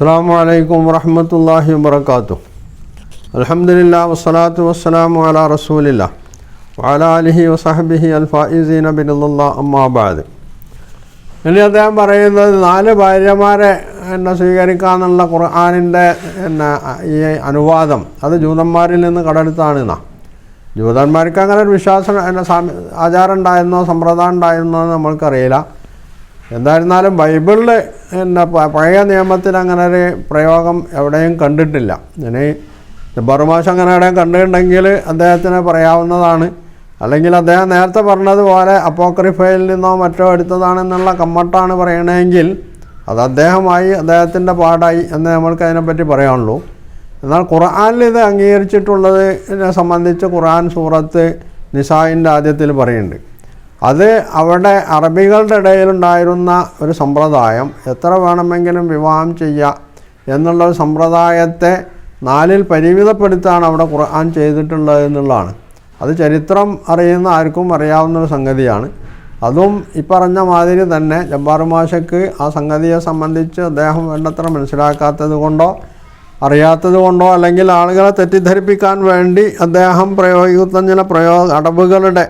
അസ്സാം വലൈക്കും വറഹമത്തല്ലാഹി വാത്തു അലഹമില്ല വസ്സലാത്തു വസ്സലാമു അല റസൂലില്ല. വാല അലിഹി വസഹബിഹി അൽഫായിസീന ബിനുള്ള അമ്മാബാദ് ഇനി അദ്ദേഹം പറയുന്നത് നാല് ഭാര്യമാരെ എന്നെ സ്വീകരിക്കാമെന്നുള്ള ഖുർആാനിന്റെ എന്നെ ഈ അനുവാദം അത് ജൂതന്മാരിൽ നിന്ന് കടലെടുത്താണ് എന്നാ. ജൂതന്മാർക്ക് അങ്ങനെ ഒരു വിശ്വാസം എന്നെ ആചാരം ഉണ്ടായിരുന്നോ സമ്പ്രദായം ഉണ്ടായിരുന്നോ എന്ന് നമ്മൾക്കറിയില്ല. എന്തായിരുന്നാലും ബൈബിളിൽ എന്നെ പഴയ നിയമത്തിൽ അങ്ങനെ ഒരു പ്രയോഗം എവിടെയും കണ്ടിട്ടില്ല. ഇനി ബറുമാശം അങ്ങനെ എവിടെയും കണ്ടിട്ടുണ്ടെങ്കിൽ അദ്ദേഹത്തിന് പറയാവുന്നതാണ്. അല്ലെങ്കിൽ അദ്ദേഹം നേരത്തെ പറഞ്ഞതുപോലെ അപ്പോക്രിഫയിൽ നിന്നോ മറ്റോ എടുത്തതാണെന്നുള്ള കമ്മട്ടാണ് പറയണമെങ്കിൽ അത് അദ്ദേഹമായി അദ്ദേഹത്തിന്റെ പാടായി എന്ന് നമ്മൾക്ക് അതിനെപ്പറ്റി പറയാനുള്ളൂ. എന്നാൽ ഖുർആാനിൽ ഇത് അംഗീകരിച്ചിട്ടുള്ളതിനെ സംബന്ധിച്ച് ഖുർആൻ സൂറത്ത് നിസായിന്റെ ആദ്യത്തിൽ പറയുന്നുണ്ട്. അത് അവിടെ അറബികളുടെ ഇടയിലുണ്ടായിരുന്ന ഒരു സമ്പ്രദായം എത്ര വേണമെങ്കിലും വിവാഹം ചെയ്യുക എന്നുള്ള ഒരു സമ്പ്രദായത്തെ നാലിൽ പരിമിതപ്പെടുത്താണ് അവിടെ ഖുർആൻ ചെയ്തിട്ടുള്ളത് എന്നുള്ളതാണ്. അത് ചരിത്രം അറിയുന്ന ആർക്കും അറിയാവുന്ന ഒരു സംഗതിയാണ്. അതും ഈ പറഞ്ഞ മാതിരി തന്നെ ജബ്ബാർ മാഷക്ക് ആ സംഗതിയെ സംബന്ധിച്ച് അദ്ദേഹം വേണ്ടത്ര മനസ്സിലാക്കാത്തത് കൊണ്ടോ അറിയാത്തത് കൊണ്ടോ അല്ലെങ്കിൽ ആളുകളെ തെറ്റിദ്ധരിപ്പിക്കാൻ വേണ്ടി അദ്ദേഹം പ്രയോഗിക്കുന്ന ചില പ്രയോഗ അടവുകളുടെ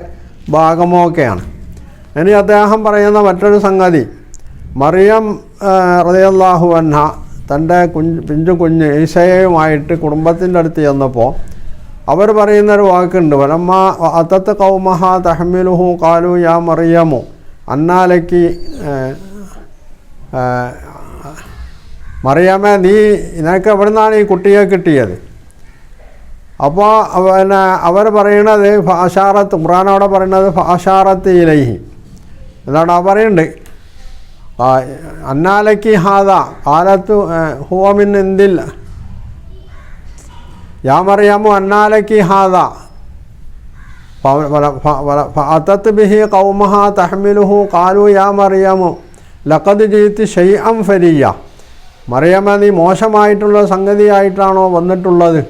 ഭാഗമോ ഒക്കെയാണ് ഇനി അദ്ദേഹം പറയുന്ന മറ്റൊരു സംഗതി. മറിയം റതിയല്ലാഹു അന്ന തന്റെ കുഞ്ഞ് പിഞ്ചു കുഞ്ഞ് ഈശയുമായിട്ട് കുടുംബത്തിന്റെ അടുത്ത് ചെന്നപ്പോൾ അവർ പറയുന്നൊരു വാക്കുണ്ട്. വലമ്മ അത്തത്ത് കൗമഹ തഹമിലുഹു കാലു യാ മറിയമു അന്നാലയ്ക്ക് മറിയാമേ നീ നിനക്ക് എവിടെ നിന്നാണ് ഈ കുട്ടിയെ കിട്ടിയത്? അപ്പോൾ പിന്നെ അവർ പറയണത് ഫാഷാറത്ത് ഖുറാനോടെ പറയണത് ഫാഷാറത്ത് ഇലൈഹി. എന്നാണ് ആ പറയുന്നുണ്ട് ആ, അന്നാലയ്ക്ക് ഹാദ കാലത്ത് ഹുവമിൻ എന്തില്ല പറയാമോ അന്നാലയ്ക്ക് ഹാദ. അത്തത്ത് ബിഹി കൗമഹ തഹ്മിലുഹു കാലു യാ മറിയാമോ ലഖദ് ജീത്ത് ഷെയ്അം ഫരിയ. മറിയാമ നീ മോശമായിട്ടുള്ള സംഗതിയായിട്ടാണോ വന്നിട്ടുള്ളത്?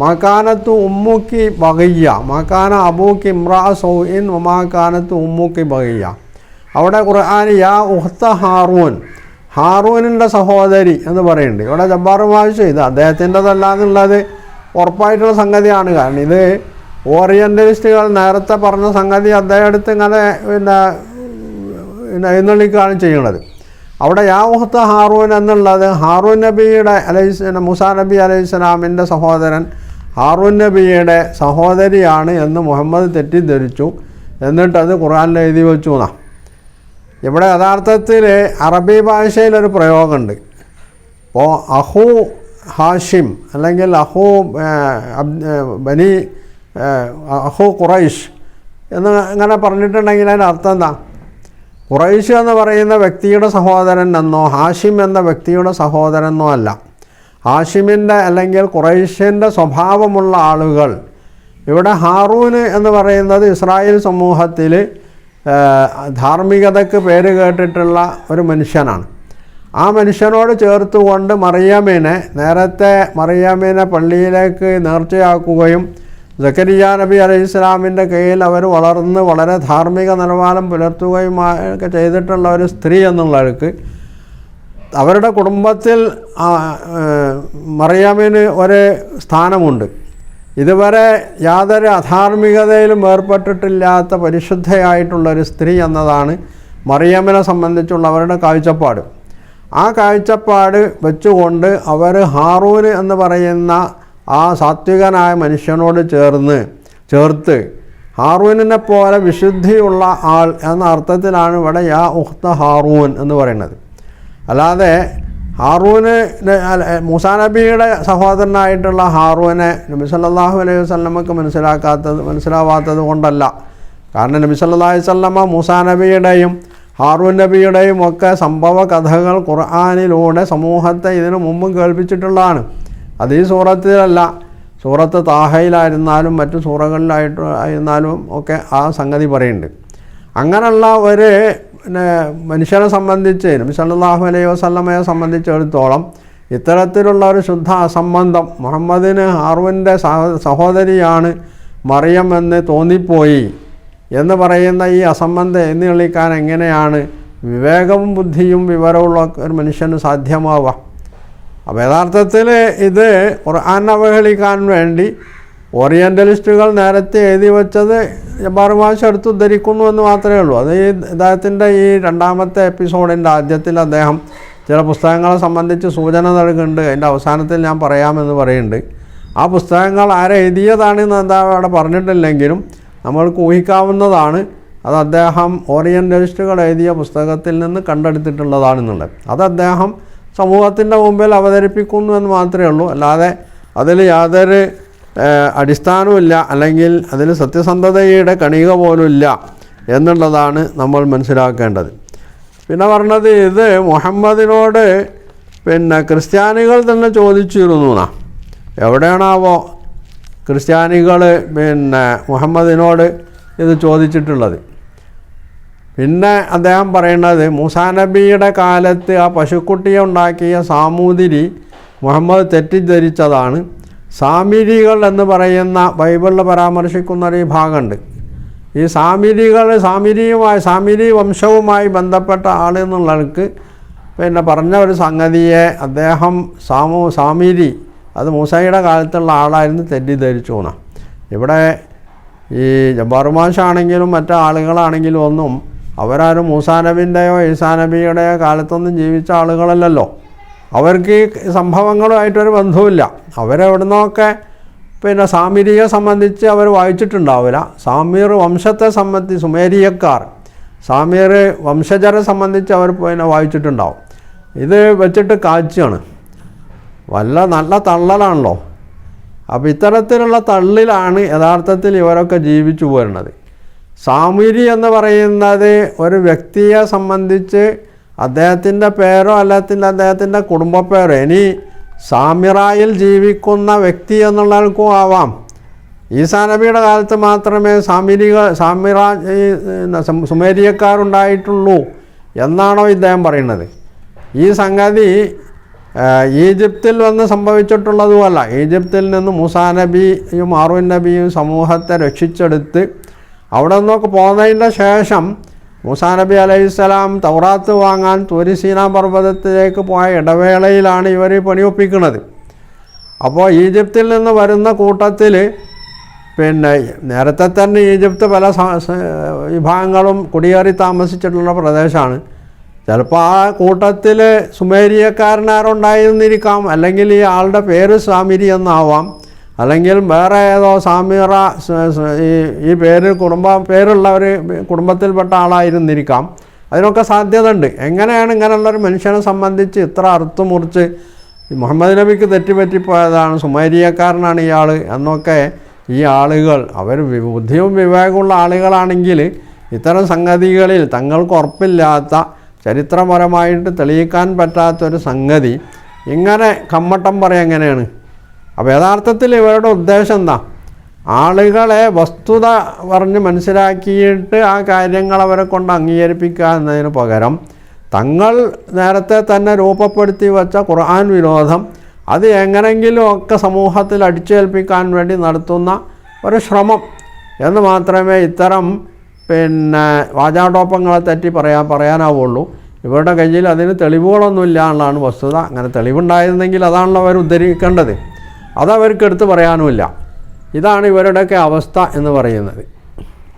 മാക്കാനത്ത് ഉമ്മുക്കി ബഹയ്യ മാക്കാന അബൂക്കി ഇമ്രാ സൗഇൻ മാക്കാനത്ത് ഉമ്മുക്കി ബഹയ്യ അവിടെ ഖുർആൻ യാ ഉഹ്ത ഹാറൂൻ. ഹാറൂനിന്റെ സഹോദരി എന്ന് പറയുന്നുണ്ട്. ഇവിടെ വായിച്ചു ഇത് അദ്ദേഹത്തിന്റെതല്ല എന്നുള്ളത് ഉറപ്പായിട്ടുള്ള സംഗതിയാണ്. കാരണം ഇത് ഓറിയന്റലിസ്റ്റുകൾ നേരത്തെ പറഞ്ഞ സംഗതി അദ്ദേഹം എടുത്ത് ഇങ്ങനെ പിന്നെ പിന്നെ എഴുന്നള്ളിക്കുകയാണ് ചെയ്യുന്നത്. അവിടെ യാ ഉഹ്ത ഹാറൂൻ എന്നുള്ളത് ഹാറൂൻ നബിയുടെ അലൈഹി മുസാ നബി അലൈഹി സ്വലാമിന്റെ സഹോദരൻ ഹാറൂൻ നബിയുടെ സഹോദരിയാണ് എന്ന് മുഹമ്മദ് തെറ്റിദ്ധരിച്ചു. എന്നിട്ടത് ഖുർആനിൽ എഴുതി വെച്ചു എന്നാ. ഇവിടെ യഥാർത്ഥത്തിൽ അറബി ഭാഷയിലൊരു പ്രയോഗമുണ്ട്. ഇപ്പോൾ അഹു ഹാഷിം അല്ലെങ്കിൽ അഹു ബനി അഹു ഖുറൈഷ് എന്ന് ഇങ്ങനെ പറഞ്ഞിട്ടുണ്ടെങ്കിൽ അതിന്റെ അർത്ഥം എന്താ? ഖുറൈഷ് എന്ന് പറയുന്ന വ്യക്തിയുടെ സഹോദരൻ എന്നോ ഹാഷിം എന്ന വ്യക്തിയുടെ സഹോദരൻ എന്നോ അല്ല. ഹാഷിമിന്റെ അല്ലെങ്കിൽ ഖുറൈഷിന്റെ സ്വഭാവമുള്ള ആളുകൾ. ഇവിടെ ഹാറൂൻ എന്ന് പറയുന്നത് ഇസ്രായേൽ സമൂഹത്തിൽ ധാർമ്മികതയ്ക്ക് പേര് കേട്ടിട്ടുള്ള ഒരു മനുഷ്യനാണ്. ആ മനുഷ്യനോട് ചേർത്തുകൊണ്ട് മറിയാമിനെ നേരത്തെ മറിയാമിനെ പള്ളിയിലേക്ക് നേർച്ചയാക്കുകയും ജക്കരിയ നബി അലൈഹി ഇസ്ലാമിന്റെ കീഴിൽ അവർ വളർന്ന് വളരെ ധാർമ്മിക നിലവാരം പുലർത്തുകയും ചെയ്തിട്ടുള്ള ഒരു സ്ത്രീ എന്നുള്ളവർക്ക് അവരുടെ കുടുംബത്തിൽ മറിയാമിന് ഒരു സ്ഥാനമുണ്ട്. ഇതുവരെ യാതൊരു അധാർമികതയിലും ഏർപ്പെട്ടിട്ടില്ലാത്ത പരിശുദ്ധയായിട്ടുള്ളൊരു സ്ത്രീ എന്നതാണ് മറിയമ്മിനെ സംബന്ധിച്ചുള്ള അവരുടെ കാഴ്ചപ്പാട്. ആ കാഴ്ചപ്പാട് വെച്ചുകൊണ്ട് അവർ ഹാറൂന് എന്ന് പറയുന്ന ആ സാത്വികനായ മനുഷ്യനോട് ചേർന്ന് ചേർത്ത് ഹാറൂനിനെ പോലെ വിശുദ്ധിയുള്ള ആൾ എന്ന അർത്ഥത്തിലാണ് ഇവിടെ യാ ഉഹ്ത ഹാറൂൻ എന്ന് പറയുന്നത്. അല്ലാതെ ഹാറൂന് മൂസാ നബിയുടെ സഹോദരനായിട്ടുള്ള ഹാറൂനെ നബി സല്ലാഹു അലൈഹി വസല്ലമക്ക് മനസ്സിലാക്കാത്തത് മനസ്സിലാവാത്തത് കൊണ്ടല്ല. കാരണം നബി സല്ലാ വസല്ലമ മൂസാ നബിയുടെയും ഹാറൂൻ നബിയുടെയും ഒക്കെ സംഭവ കഥകൾ ഖുർആാനിലൂടെ സമൂഹത്തെ ഇതിനു മുമ്പും കേൾപ്പിച്ചിട്ടുള്ളതാണ്. അത് ഈ സൂറത്തിലല്ല. സൂറത്ത് താഹയിലായിരുന്നാലും മറ്റു സൂറകളിലായിട്ട് ആയിരുന്നാലും ഒക്കെ ആ സംഗതി പറയുന്നുണ്ട്. അങ്ങനെയുള്ള ഒരു പിന്നെ മനുഷ്യനെ സംബന്ധിച്ച് നബി സല്ലല്ലാഹു അലൈഹി വസല്ലമയെ സംബന്ധിച്ചിടത്തോളം ഇത്തരത്തിലുള്ള ഒരു ശുദ്ധ അസംബന്ധം മുഹമ്മദിന് ഹാറുവിന്റെ സഹോദരിയാണ് മറിയം എന്ന് തോന്നിപ്പോയി. എന്ന് പറയുന്ന ഈ അസംബന്ധം എന്ന് തെളിയിക്കാൻ എങ്ങനെയാണ്? വിവേകവും ബുദ്ധിയും വിവരമുള്ള ഒരു മനുഷ്യന് സാധ്യമാവുക. അപ്പോൾ യഥാർത്ഥത്തിൽ ഇത് ഖുർആൻ അവഹേളിക്കാൻ വേണ്ടി ഓറിയന്റലിസ്റ്റുകൾ നേരത്തെ എഴുതി വെച്ചത് ജബ്ബാറുമാശ് എടുത്ത് ഉദ്ധരിക്കുന്നു എന്ന് മാത്രമേ ഉള്ളൂ. അത് ഈ ഇദ്ദേഹത്തിന്റെ ഈ രണ്ടാമത്തെ എപ്പിസോഡിന്റെ ആദ്യത്തിൽ അദ്ദേഹം ചില പുസ്തകങ്ങളെ സംബന്ധിച്ച് സൂചന നൽകുന്നുണ്ട്. അതിന്റെ അവസാനത്തിൽ ഞാൻ പറയാമെന്ന് പറയുന്നുണ്ട്. ആ പുസ്തകങ്ങൾ ആരെഴുതിയതാണെന്ന് എന്താ അവിടെ പറഞ്ഞിട്ടില്ലെങ്കിലും നമ്മൾക്ക് ഊഹിക്കാവുന്നതാണ് അത് അദ്ദേഹം ഓറിയന്റലിസ്റ്റുകൾ എഴുതിയ പുസ്തകത്തിൽ നിന്ന് കണ്ടെടുത്തിട്ടുള്ളതാണെന്നുള്ളത്. അത് അദ്ദേഹം സമൂഹത്തിന്റെ മുമ്പിൽ അവതരിപ്പിക്കുന്നു എന്ന് മാത്രമേ ഉള്ളൂ. അല്ലാതെ അതിൽ യാതൊരു ഏഹ്, അടിസ്ഥാനവുമില്ല അല്ലെങ്കിൽ അതിന് സത്യസന്ധതയുടെ കണിക പോലുമില്ല എന്നുള്ളതാണ് നമ്മൾ മനസ്സിലാക്കേണ്ടത്. പിന്നെ പറഞ്ഞത് ഇത് മുഹമ്മദിനോട് പിന്നെ ക്രിസ്ത്യാനികൾ തന്നെ ചോദിച്ചിരുന്നു എന്നാ എവിടെയാണാവോ ക്രിസ്ത്യാനികൾ പിന്നെ മുഹമ്മദിനോട് ഇത് ചോദിച്ചിട്ടുള്ളത്. പിന്നെ അദ്ദേഹം പറയുന്നത് മൂസാ നബിയുടെ കാലത്ത് ആ പശുക്കുട്ടിയെ ഉണ്ടാക്കിയ സാമൂതിരി മുഹമ്മദ് തെറ്റിദ്ധരിച്ചതാണ്. സാമിരികൾ എന്ന് പറയുന്ന ബൈബിളിൽ പരാമർശിക്കുന്ന ഒരു ഭാഗമുണ്ട്. ഈ സാമിരികൾ സാമിരിയുമായി സാമിരി വംശവുമായി ബന്ധപ്പെട്ട ആൾ എന്നുള്ളവർക്ക് പിന്നെ പറഞ്ഞ ഒരു സംഗതിയെ അദ്ദേഹം സാമു സാമിരി അത് മൂസയുടെ കാലത്തുള്ള ആളായിരുന്നു തെറ്റിദ്ധരിച്ചു എന്നാണ് ഇവിടെ ഈ ജബ്ബാറുമാഷാണെങ്കിലും മറ്റു ആളുകളാണെങ്കിലും ഒന്നും അവരാരും മൂസാനബിന്റെയോ ഈസാനബിയുടെയോ ഈസാ കാലത്തൊന്നും ജീവിച്ച ആളുകളല്ലല്ലോ. അവർക്ക് ഈ സംഭവങ്ങളുമായിട്ടൊരു ബന്ധവുമില്ല. അവരെവിടുന്നൊക്കെ പിന്നെ സാമിരിയെ സംബന്ധിച്ച് അവർ വായിച്ചിട്ടുണ്ടാവില്ല. സാമീർ വംശത്തെ സംബന്ധിച്ച് സുമേരിയക്കാർ സാമീർ വംശജരെ സംബന്ധിച്ച് അവർ പിന്നെ വായിച്ചിട്ടുണ്ടാവും. ഇത് വെച്ചിട്ട് കാഴ്ചയാണ്. വല്ല നല്ല തള്ളലാണല്ലോ. അപ്പോൾ ഇത്തരത്തിലുള്ള തള്ളിലാണ് യഥാർത്ഥത്തിൽ ഇവരൊക്കെ ജീവിച്ചു പോരുന്നത്. സാമൂരി എന്ന് പറയുന്നത് ഒരു വ്യക്തിയെ സംബന്ധിച്ച് അദ്ദേഹത്തിന്റെ പേരോ അല്ലെങ്കിൽ അദ്ദേഹത്തിന്റെ കുടുംബ പേരോ. ഇനി സാമിറായിൽ ജീവിക്കുന്ന വ്യക്തി എന്നുള്ളവർക്കും ആവാം. ഈസാ നബിയുടെ കാലത്ത് മാത്രമേ സാമിരിക സാമിറ സുമേരിയക്കാരുണ്ടായിട്ടുള്ളൂ എന്നാണോ ഇദ്ദേഹം പറയുന്നത്. ഈ സംഗതി ഈജിപ്തിൽ വന്ന് സംഭവിച്ചിട്ടുള്ളതുമല്ല. ഈജിപ്തിൽ നിന്ന് മൂസാ നബിയും മാറൂൻ നബിയും സമൂഹത്തെ രക്ഷിച്ചെടുത്ത് അവിടെ നിന്നൊക്കെ പോകുന്നതിന്റെ ശേഷം മൂസാ നബി അലൈഹിസ്സലാം തൗറാത്ത് വാങ്ങാൻ തുരിസീന പർവതത്തിലേക്ക് പോയ ഇടവേളയിലാണ് ഇവർ പണിയൊപ്പിക്കുന്നത് അപ്പോൾ ഈജിപ്തിൽ നിന്ന് വരുന്ന കൂട്ടത്തിൽ പിന്നെ നേരത്തെ തന്നെ ഈജിപ്ത് പല വിഭാഗങ്ങളും കുടിയേറി താമസിച്ചിട്ടുള്ള പ്രദേശമാണ്. ചിലപ്പോൾ ആ കൂട്ടത്തിൽ സുമേരിയക്കാരനാരുണ്ടായിരുന്നിരിക്കാം അല്ലെങ്കിൽ ഈ ആളുടെ പേര് സാമിരി എന്നാവാം. അല്ലെങ്കിൽ വേറെ ഏതോ സാമിറ ഈ ഈ പേര് കുടുംബ പേരുള്ള ഒരു കുടുംബത്തിൽപ്പെട്ട ആളായിരുന്നിരിക്കാം. അതിനൊക്കെ സാധ്യത ഉണ്ട് എങ്ങനെയാണ് ഇങ്ങനെയുള്ളൊരു മനുഷ്യനെ സംബന്ധിച്ച് ഇത്ര അറുത്തു മുറിച്ച് മുഹമ്മദ് നബിക്ക് തെറ്റിപ്പറ്റിപ്പോയതാണ് സുമേരിയക്കാരനാണ് ഇയാൾ എന്നൊക്കെ ഈ ആളുകൾ അവർ ബുദ്ധിയും വിവേകമുള്ള ആളുകളാണെങ്കിൽ ഇത്തരം സംഗതികളിൽ തങ്ങൾക്ക് ഉറപ്പില്ലാത്ത ചരിത്രപരമായിട്ട് തെളിയിക്കാൻ പറ്റാത്തൊരു സംഗതി. ഇങ്ങനെ കമ്മട്ടം പറയാൻ എങ്ങനെയാണ്? അപ്പോൾ യഥാർത്ഥത്തിൽ ഇവരുടെ ഉദ്ദേശം എന്താ? ആളുകളെ വസ്തുത പറഞ്ഞ് മനസ്സിലാക്കിയിട്ട് ആ കാര്യങ്ങൾ അവരെ കൊണ്ട് അംഗീകരിപ്പിക്കുക എന്നതിന് പകരം തങ്ങൾ നേരത്തെ തന്നെ രൂപപ്പെടുത്തി വെച്ച ഖുർആൻ വിരോധം അത് എങ്ങനെങ്കിലും ഒക്കെ സമൂഹത്തിൽ അടിച്ചേൽപ്പിക്കാൻ വേണ്ടി നടത്തുന്ന ഒരു ശ്രമം എന്ന് മാത്രമേ ഇത്തരം പിന്നെ വാചാടോപ്പങ്ങളെ തെറ്റി പറയാൻ പറയാനാവുള്ളൂ. ഇവരുടെ കയ്യിൽ അതിന് തെളിവുകളൊന്നുമില്ല എന്നുള്ളതാണ് വസ്തുത. അങ്ങനെ തെളിവുണ്ടായിരുന്നെങ്കിൽ അതാണല്ലോ അവർ ഉദ്ധരിക്കേണ്ടത്. അതവർക്ക് എടുത്ത് പറയാനുമില്ല. ഇതാണ് ഇവരുടെയൊക്കെ അവസ്ഥ എന്ന് പറയുന്നത്.